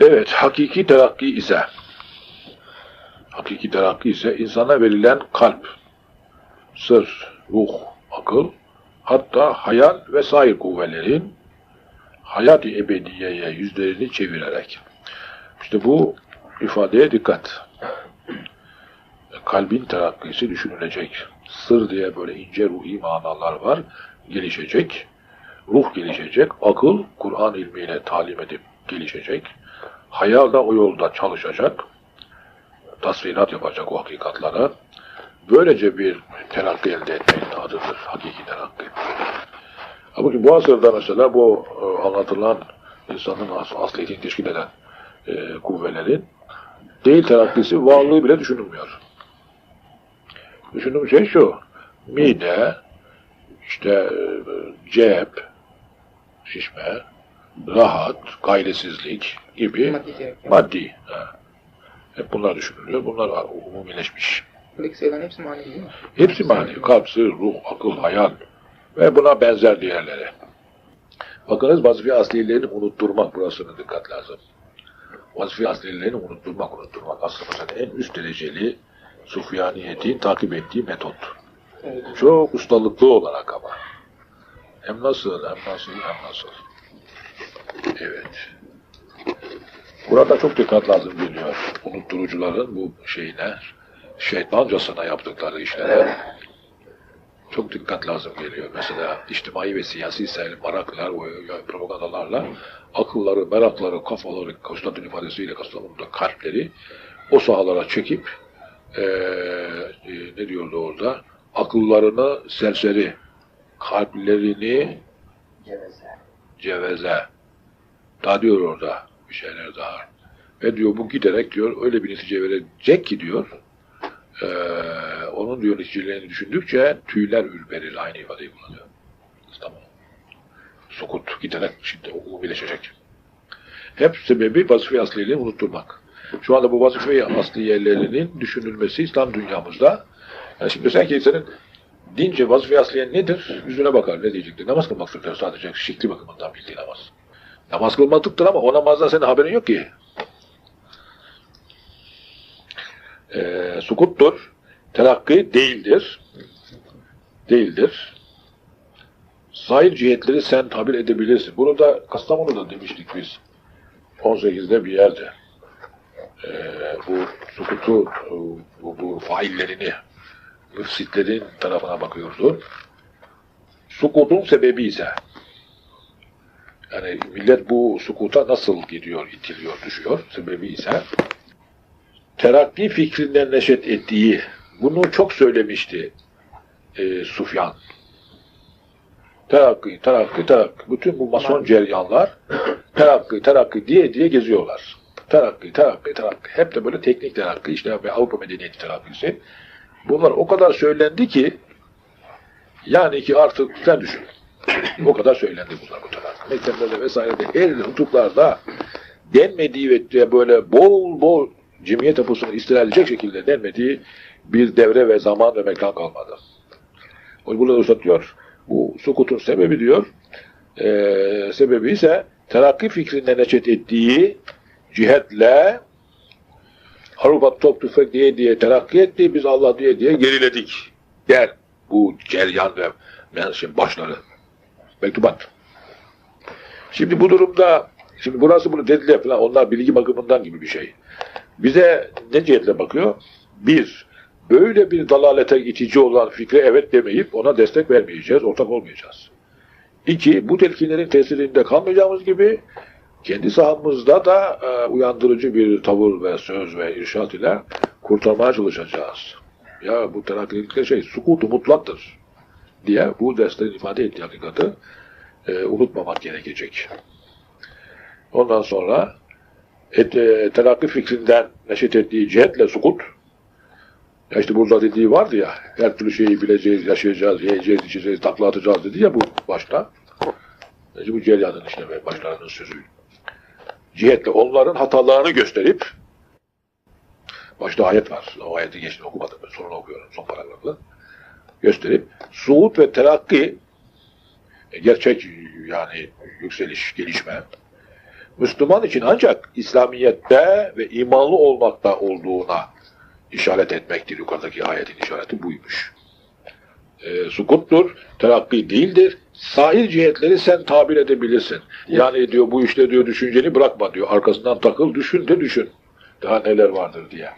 Evet, hakiki terakki ise hakiki terakki ise insana verilen kalp, sır, ruh, akıl, hatta hayal ve sair kuvvelerin hayat-ı ebediyeye yüzlerini çevirerek. İşte bu ifadeye dikkat. Kalbin terakkisi düşünülecek. Sır diye böyle ince ruhi manalar var. Gelişecek. Ruh gelişecek. Akıl Kur'an ilmiyle talim edip gelişecek. Hayal da o yolda çalışacak. Tasvirat yapacak o hakikatlara. Böylece bir terakki elde etmenin adıdır. Hakiki terakki. Ama ki bu asırda mesela bu e, anlatılan insanın as asliyetini teşkil eden e, kuvvelerin değil terakkisi varlığı bile düşünülmüyor. Düşündüğüm şey şu. Mide, işte e, cep, şişme, rahat, gayresizlik gibi Maddi maddi. ha. Hep bunlar düşünülüyor. Bunlar umumileşmiş. Buradaki sayıların hepsi manevi değil mi? Hepsi manevi. Kalp, sır, ruh, akıl, hayal ve buna benzer diğerleri. Bakınız vazife aslilerini unutturmak burasına dikkat lazım. Vazife aslilerini unutturmak, unutturmak aslında en üst dereceli sufyaniyetin takip ettiği metot. Evet. Çok ustalıklı olarak ama. Hem nasıl, hem nasıl, hem nasıl. Evet. Burada çok dikkat lazım geliyor. Unutturucuların bu şeyine, şeytancasına yaptıkları işlere çok dikkat lazım geliyor. Mesela içtimai ve siyasi sayılı maraklar ve propagandalarla akılları, merakları, kafaları, Konstantin ifadesiyle Kastamonu'da kalpleri o sahalara çekip eee, e, ne diyordu orada? Akıllarını serseri, kalplerini ceveze. Daha diyor orada bir şeyler daha. Ve diyor bu giderek diyor öyle bir netice verecek ki diyor eee, onun diyor neticelerini düşündükçe tüyler ürperir aynı ifadeyi kullanıyor. Tamam. Sukut giderek şimdi o birleşecek. Hep sebebi vazife asliliğini unutturmak. Şu anda bu vazife aslı yerlerinin düşünülmesi İslam dünyamızda. Yani şimdi sen ki senin dince vazife asliye nedir? Yüzüne bakar ne diyecektir? Namaz kılmaktır sadece şekli bakımından bildiği namaz. Namaz kılmaktır ama o namazdan senin haberin yok ki. Ee, sukuttur. Terakki değildir. Değildir. Zahir cihetleri sen tabir edebilirsin. Bunu da Kastamonu'da demiştik biz. 18'de bir yerde. Ee, bu sukutu, bu, bu faillerini, müfsitlerin tarafına bakıyordu. Sukutun sebebi ise yani millet bu sukuta nasıl gidiyor, itiliyor, düşüyor? Sebebi ise terakki fikrinden neşet ettiği, bunu çok söylemişti e, Sufyan. Terakki, terakki, terakki. Bütün bu mason ceryanlar terakki, terakki diye diye geziyorlar. Terakki, terakki, terakki. Hep de böyle teknik terakki, işte ve Avrupa medeniyeti terakkisi. Bunlar o kadar söylendi ki yani ki artık sen düşün. O kadar söylendi bunlar bu terakki. Mekteplerde vesairede her hutuplarda denmediği ve böyle bol bol cemiyet yapısını istila şekilde denmediği bir devre ve zaman ve mekan kalmadı. O burada uzatıyor. Bu sukutun sebebi diyor, e, sebebi ise terakki fikrinde neçet ettiği cihetle Avrupa top tüfek diye diye terakki etti, biz Allah diye diye geriledik. Der bu ceryan ve menşin başları. Mektubat. Şimdi bu durumda, şimdi burası bunu dediler falan, onlar bilgi bakımından gibi bir şey. Bize ne cihetle bakıyor? Bir, böyle bir dalalete itici olan fikre evet demeyip ona destek vermeyeceğiz, ortak olmayacağız. İki, bu telkinlerin tesirinde kalmayacağımız gibi kendi sahamızda da e, uyandırıcı bir tavır ve söz ve irşat ile kurtarmaya çalışacağız. Ya bu terakkilikte şey, sukutu mutlaktır diye bu derslerin ifade ettiği hakikati e, unutmamak gerekecek. Ondan sonra et, e, terakki fikrinden neşet ettiği cihetle sukut, ya işte burada dediği vardı ya, her türlü şeyi bileceğiz, yaşayacağız, yiyeceğiz, içeceğiz, takla atacağız dedi ya bu başta. İşte bu Celyan'ın işte ve başlarının sözü. Cihetle onların hatalarını gösterip, başta ayet var, o ayeti geçtim okumadım ben, sonra okuyorum son paragrafı. Gösterip, suud ve terakki, e, gerçek yani yükseliş, gelişme, Müslüman için ancak İslamiyet'te ve imanlı olmakta olduğuna işaret etmektir. Yukarıdaki ayetin işareti buymuş. E, sukuttur, terakki değildir. Sahil cihetleri sen tabir edebilirsin. Yani diyor bu işte diyor düşünceni bırakma diyor. Arkasından takıl düşün de düşün. Daha neler vardır diye.